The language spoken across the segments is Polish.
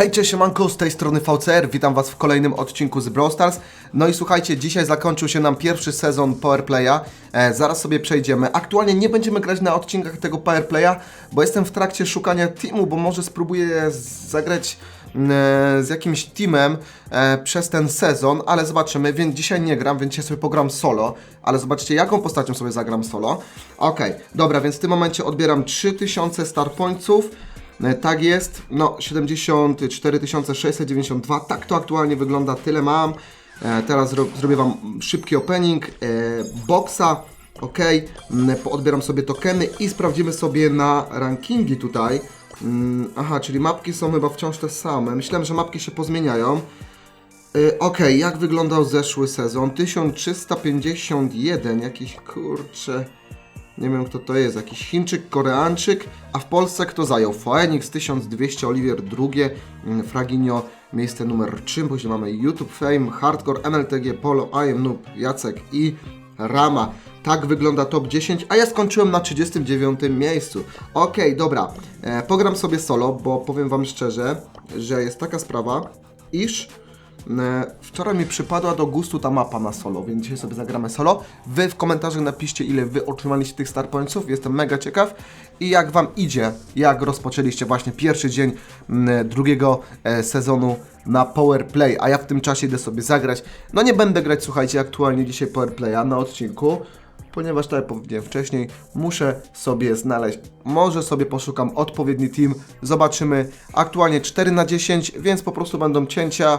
Hej, cześć, siemanko, z tej strony VCR, witam was w kolejnym odcinku z Brawl Stars. No i słuchajcie, dzisiaj zakończył się nam pierwszy sezon Powerplaya, e, zaraz sobie przejdziemy. Aktualnie nie będziemy grać na odcinkach tego Powerplaya, bo jestem w trakcie szukania teamu, bo może spróbuję zagrać mm, e, z jakimś teamem e, przez ten sezon, ale zobaczymy, więc dzisiaj nie gram, więc dzisiaj sobie pogram solo, ale zobaczcie jaką postacią sobie zagram solo. Okej, dobra, więc w tym momencie odbieram 3000 star pointsów, Tak jest, no 74 692, tak to aktualnie wygląda, tyle mam. E, teraz zro zrobię Wam szybki opening e, boxa, ok, Mm, odbieram sobie tokeny i sprawdzimy sobie na rankingi tutaj. Mm, Aha, czyli mapki są chyba wciąż te same, myślałem, że mapki się pozmieniają. Okej, jak wyglądał zeszły sezon? 1351, jakiś kurcze. Nie wiem kto to jest, jakiś Chińczyk, Koreańczyk, a w Polsce kto zajął? Phoenix 1200, Oliwier drugie, mm, Fraginio miejsce numer 3, później mamy YouTube Fame, Hardcore, MLTG, Polo, I am Noob, Jacek i Rama. Tak wygląda top 10, a ja skończyłem na 39 miejscu. Okej, dobra, e, pogram sobie solo, bo powiem Wam szczerze, że jest taka sprawa, iż Wczoraj mi przypadła do gustu ta mapa na solo, więc dzisiaj sobie zagramy solo. Wy w komentarzach napiszcie, ile wy otrzymaliście tych star pointsów, jestem mega ciekaw. I jak wam idzie, jak rozpoczęliście właśnie pierwszy dzień drugiego e, sezonu na Power Play, a ja w tym czasie idę sobie zagrać. No nie będę grać, słuchajcie, aktualnie dzisiaj Power Playa na odcinku, ponieważ tak jak powiedziałem wcześniej, muszę sobie znaleźć, może sobie poszukam odpowiedni team, zobaczymy. Aktualnie 4 na 10, więc po prostu będą cięcia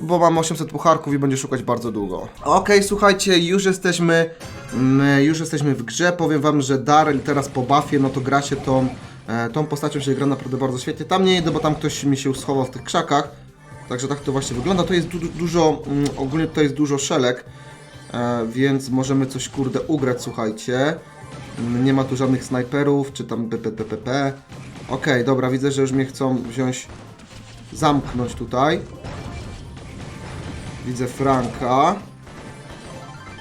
bo mam 800 pucharków i będzie szukać bardzo długo. Okej, słuchajcie, już jesteśmy, mm, już jesteśmy w grze. Powiem wam, że Daryl teraz po buffie, no to gra się tą, e, tą postacią się gra naprawdę bardzo świetnie. Tam nie idę, bo tam ktoś mi się schował w tych krzakach. Także tak to właśnie wygląda. To jest du du- dużo, mm, ogólnie tutaj jest dużo szelek, e, więc możemy coś kurde ugrać, słuchajcie. Nie ma tu żadnych snajperów, czy tam PPPP. Okej, dobra, widzę, że już mnie chcą wziąć, zamknąć tutaj. Widzę Franka.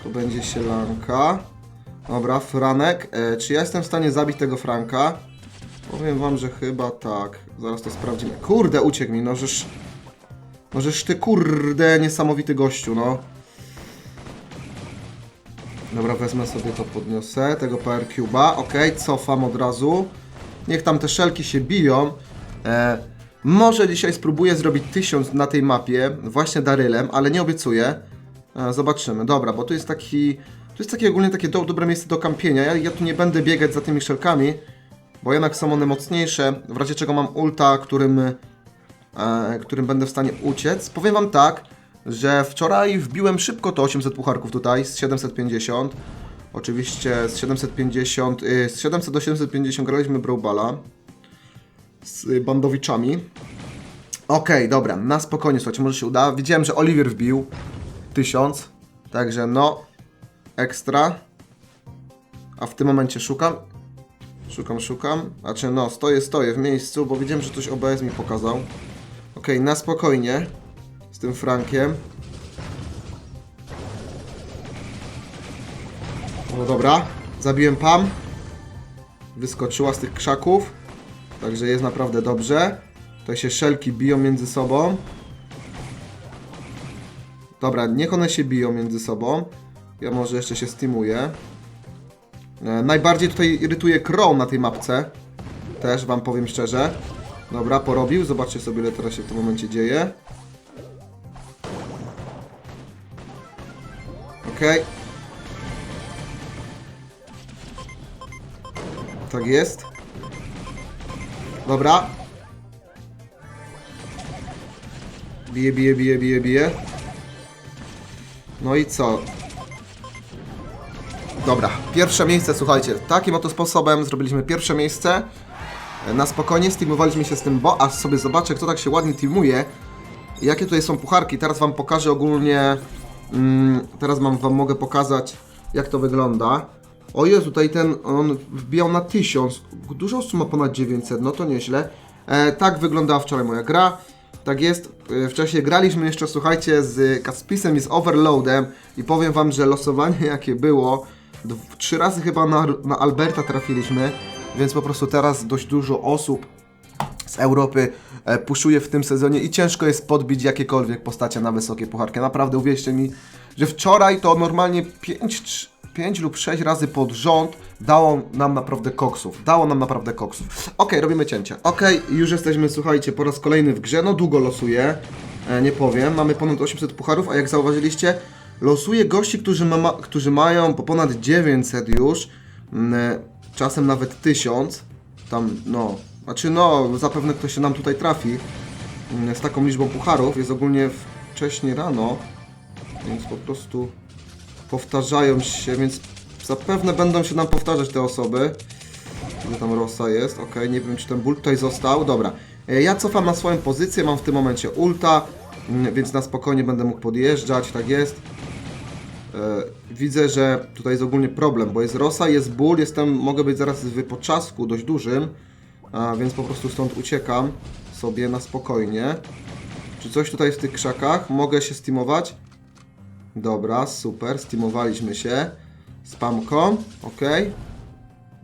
Tu będzie sielanka. Dobra, Franek. E, czy ja jestem w stanie zabić tego Franka? Powiem wam, że chyba tak. Zaraz to sprawdzimy. Kurde, uciekł mi, no żeż... No żeż ty kurde niesamowity gościu, no. Dobra, wezmę sobie to, podniosę. Tego Power Cube'a. Okej, cofam od razu. Niech tam te szelki się biją. E, może dzisiaj spróbuję zrobić 1000 na tej mapie, właśnie Darylem, ale nie obiecuję. E, zobaczymy. Dobra, bo tu jest taki... Tu jest takie ogólnie takie do, dobre miejsce do kampienia. Ja, ja tu nie będę biegać za tymi szelkami, bo jednak są one mocniejsze. W razie czego mam ulta, którym, e, którym będę w stanie uciec. Powiem wam tak, że wczoraj wbiłem szybko to 800 pucharków tutaj z 750. Oczywiście z 750, y, z 700 do 750 graliśmy Brawlballa z bandowiczami. Okej, dobra, na spokojnie, słuchajcie, może się uda. Widziałem, że Oliver wbił 1000, także no, ekstra. A w tym momencie szukam. Szukam, szukam. Znaczy, no, stoję, stoję w miejscu, bo widziałem, że coś OBS mi pokazał. Okej, na spokojnie. Z tym Frankiem. No dobra, zabiłem Pam. Wyskoczyła z tych krzaków. Także jest naprawdę dobrze. Tutaj się szelki biją między sobą. Dobra, niech one się biją między sobą. Ja może jeszcze się steamuję. E, najbardziej tutaj irytuje Crow na tej mapce. Też wam powiem szczerze. Dobra, porobił. Zobaczcie sobie, ile teraz się w tym momencie dzieje. Okej. Tak jest. Dobra. Bije, bije, bije, bije, bije. No i co? Dobra, pierwsze miejsce, słuchajcie, takim oto sposobem zrobiliśmy pierwsze miejsce. Na spokojnie steamowaliśmy się z tym, bo aż sobie zobaczę, kto tak się ładnie teamuje. Jakie tutaj są pucharki, teraz wam pokażę ogólnie... Mm, teraz wam, wam mogę pokazać, jak to wygląda. O Jezu, tutaj ten, on wbijał na 1000. Dużo osób ma ponad 900, no to nieźle. E, tak wyglądała wczoraj moja gra. Tak jest, e, wcześniej graliśmy jeszcze, słuchajcie, z Kaspisem i z Overloadem i powiem wam, że losowanie jakie było, trzy razy chyba na, na Alberta trafiliśmy, więc po prostu teraz dość dużo osób z Europy e, puszuje w tym sezonie i ciężko jest podbić jakiekolwiek postacie na wysokie pucharki. Naprawdę uwierzcie mi, że wczoraj to normalnie 5, 5 lub 6 razy pod rząd dało nam naprawdę koksów. Dało nam naprawdę koksów. Okej, robimy cięcie. Okej, już jesteśmy, słuchajcie, po raz kolejny w grze. No długo losuję, e, nie powiem. Mamy ponad 800 pucharów, a jak zauważyliście, losuję gości, którzy, ma, którzy mają po ponad 900 już. Mm, czasem nawet 1000. Tam, no, znaczy no, zapewne ktoś się nam tutaj trafi. Z taką liczbą pucharów. Jest ogólnie wcześnie rano, więc po prostu powtarzają się, więc zapewne będą się nam powtarzać te osoby. Gdzie tam Rosa jest? Ok, nie wiem czy ten ból tutaj został. Dobra. E, Ja cofam na swoją pozycję, mam w tym momencie ulta, mm, więc na spokojnie będę mógł podjeżdżać, tak jest. E, Widzę, że tutaj jest ogólnie problem, bo jest Rosa, jest ból, jestem, mogę być zaraz w poczasku dość dużym, więc po prostu stąd uciekam sobie na spokojnie. Czy coś tutaj w tych krzakach? Mogę się steamować? Dobra, super, steamowaliśmy się. Spamką, ok.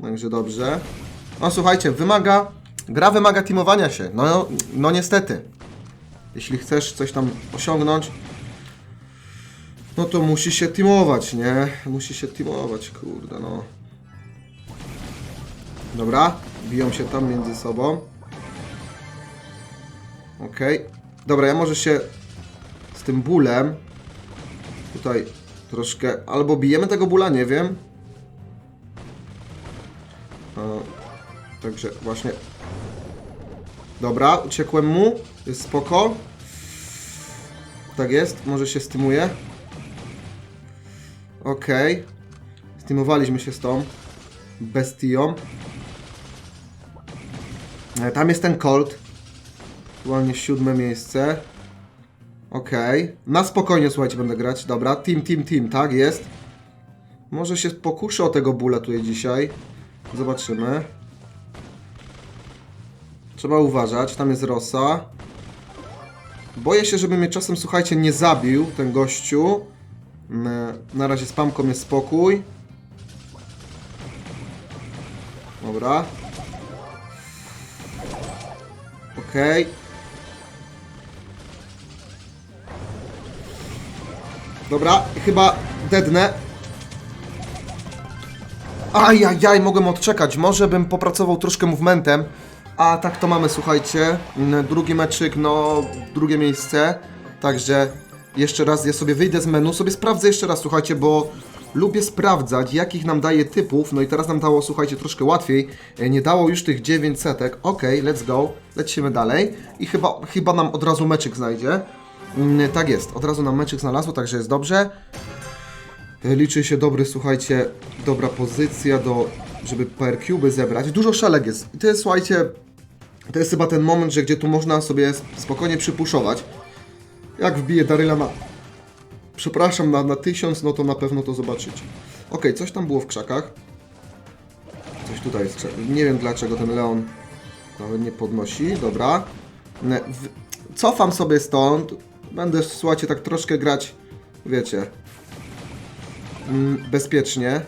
Także dobrze. No słuchajcie, wymaga, gra wymaga teamowania się. No, no niestety. Jeśli chcesz coś tam osiągnąć, no to musi się teamować, nie? Musi się teamować, kurde, no. Dobra, biją się tam między sobą. Okej. Dobra, ja może się z tym bólem tutaj troszkę... Albo bijemy tego bóla, nie wiem. E, także właśnie... Dobra, uciekłem mu. Jest spoko. Tak jest, może się stymuje. Okej. Stymowaliśmy się z tą bestią. E, Tam jest ten Colt. Aktualnie siódme miejsce. Okej. Na spokojnie, słuchajcie, będę grać. Dobra, team, team, team, tak jest. Może się pokuszę o tego bóla tutaj dzisiaj. Zobaczymy. Trzeba uważać, tam jest Rosa. Boję się, żeby mnie czasem, słuchajcie, nie zabił ten gościu. Mm, Na razie z pamką jest spokój. Dobra. Okej. Dobra, chyba dednę. Ajajaj, mogłem odczekać. Może bym popracował troszkę movementem. A tak to mamy, słuchajcie. Mm, Drugi meczyk, no, drugie miejsce. Także jeszcze raz ja sobie wyjdę z menu, sobie sprawdzę jeszcze raz, słuchajcie, bo lubię sprawdzać, jakich nam daje typów. No i teraz nam dało, słuchajcie, troszkę łatwiej. E, Nie dało już tych 900. Ok, let's go. Lecimy dalej. I chyba, chyba nam od razu meczyk znajdzie. Mm, Tak jest, od razu nam meczyk znalazło, także jest dobrze. E, Liczy się dobry, słuchajcie, dobra pozycja do, żeby per cube zebrać. Dużo szelek jest. I to jest, słuchajcie, to jest chyba ten moment, że gdzie tu można sobie spokojnie przypuszować. Jak wbiję Daryla na... Przepraszam, na, na tysiąc, no to na pewno to zobaczycie. Okej, coś tam było w krzakach. Coś tutaj jest. Nie wiem dlaczego ten Leon nawet nie podnosi. Dobra. Cofam sobie stąd. Będę, słuchajcie, tak troszkę grać, wiecie, mm, bezpiecznie.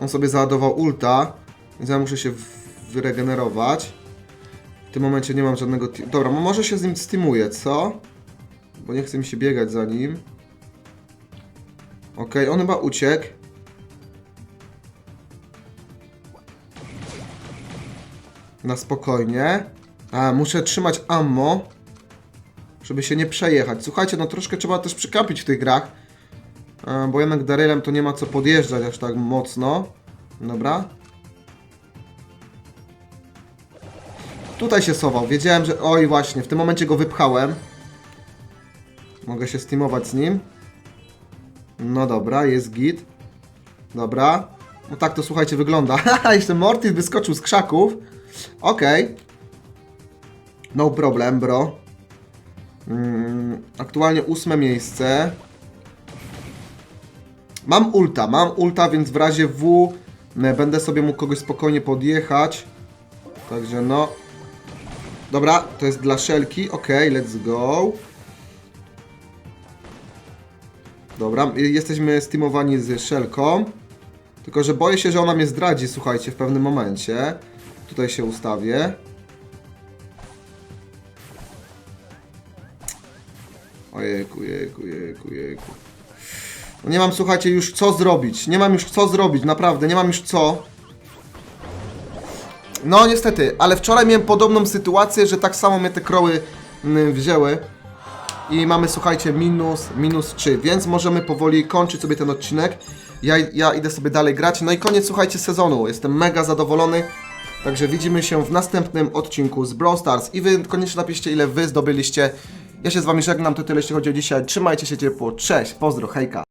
On sobie załadował ulta, więc ja muszę się wyregenerować. W tym momencie nie mam żadnego... Dobra, mo- może się z nim steamuję, co? Bo nie chce mi się biegać za nim. Okej, on chyba uciekł. Na spokojnie. A, muszę trzymać ammo, żeby się nie przejechać. Słuchajcie, no troszkę trzeba też przykampić w tych grach. Bo jednak Darylem to nie ma co podjeżdżać aż tak mocno. Dobra. Tutaj się sował. Wiedziałem, że... Oj, właśnie, w tym momencie go wypchałem. Mogę się steamować z nim. No dobra, jest git. Dobra. No tak to słuchajcie wygląda. Haha, jeszcze Mortis wyskoczył z krzaków. Okej. No problem, bro. Mm, aktualnie ósme miejsce. Mam ulta, mam ulta, więc w razie W m, będę sobie mógł kogoś spokojnie podjechać. Także no. Dobra, to jest dla szelki. Ok, let's go. Dobra, jesteśmy steamowani z szelką. Tylko, że boję się, że ona mnie zdradzi, słuchajcie, w pewnym momencie. Tutaj się ustawię. Ojejku, jejku, jejku, jejku. No nie mam, słuchajcie, już co zrobić. Nie mam już co zrobić, naprawdę, nie mam już co. No niestety, ale wczoraj miałem podobną sytuację, że tak samo mnie te kroły mm, wzięły. I mamy, słuchajcie, minus, minus 3, więc możemy powoli kończyć sobie ten odcinek. Ja, ja idę sobie dalej grać. No i koniec, słuchajcie, sezonu. Jestem mega zadowolony. Także widzimy się w następnym odcinku z Brawl Stars. I wy koniecznie napiszcie, ile wy zdobyliście. Ja się z wami żegnam, to tyle jeśli chodzi o dzisiaj. Trzymajcie się ciepło, cześć, pozdro, hejka.